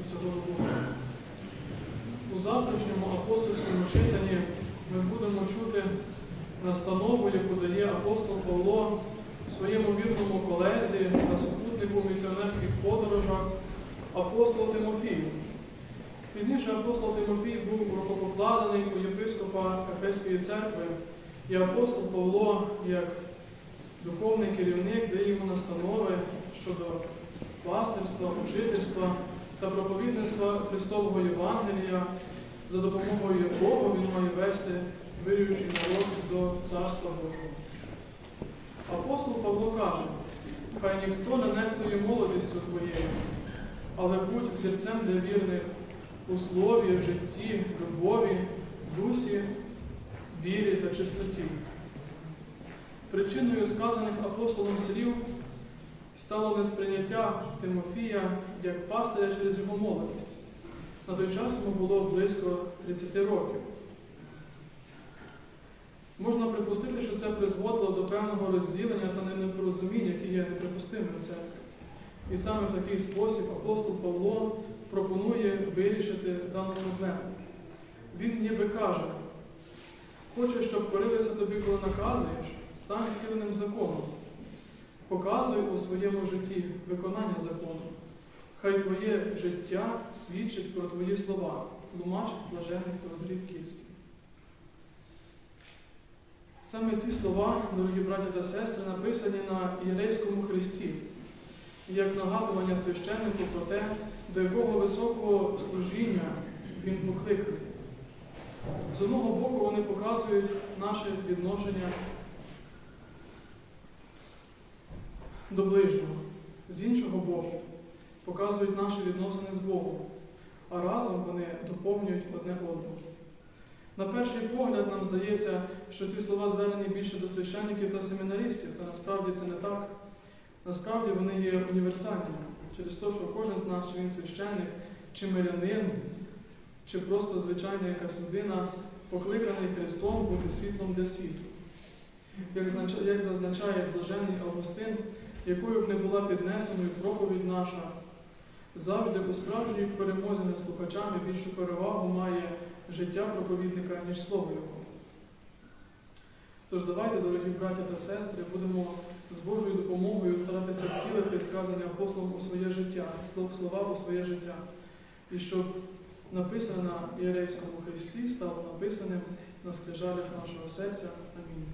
і Святого Бога. У завтрашньому апостольському читанні ми будемо чути настанову, яку дає апостол Павло своєму вірному колезі та супутнику місіонерських подорожах апостол Тимофій. Пізніше апостол Тимофій був рукопокладений у єпископа Кафеської церкви, і апостол Павло, як духовний керівник, дає йому настанови щодо пастирства, учительства та проповідництва Христового Євангелія, за допомогою якого він має вести вирішуючий народ до Царства Божого. Апостол Павло каже, хай ніхто не нехтує молодістю твоєю, але будь взірцем для вірних у слові, житті, любові, дусі, вірі та чистоті. Причиною сказаних апостолом слів стало несприйняття Тимофія як пастиря через його молодість. На той час йому було близько 30 років. Можна припустити, що це призводило до певного розділення та непорозуміння, які є неприпустимими церкві. І саме в такий спосіб апостол Павло пропонує вирішити дану проблему. Він ніби каже, хочеш, щоб корилися тобі, коли наказуєш, стань втіленим законом. Показуй у своєму житті виконання закону. Хай твоє життя свідчить про твої слова, тлумачить блажений Феодрів Київський. Саме ці слова, дорогі браті та сестри, написані на Єлейському хресті, як нагадування священнику про те, до якого високого служіння він покликаний. З одного боку, вони показують наше відношення до ближнього, з іншого боку, показують наші відносини з Богом, а разом вони доповнюють одне одного. На перший погляд нам здається, що ці слова звернені більше до священників та семінаристів, та насправді це не так. Насправді вони є універсальними через те, що кожен з нас, чи він священник, чи мирянин, чи просто звичайна якась людина, покликаний Христом бути світлом для світу. Як, зазначає блаженний Августин, якою б не була піднесеною проповідь наша, завжди у справжній перемозі над слухачами більшу перевагу має життя проповідника, ніж слово його. Тож давайте, дорогі браті та сестри, будемо з Божою допомогою старатися втілити сказання апостолом у своє життя, слов- слова у своє життя. І щоб написане на Іерейському Христі стало написаним на скрижалях нашого серця. Амінь.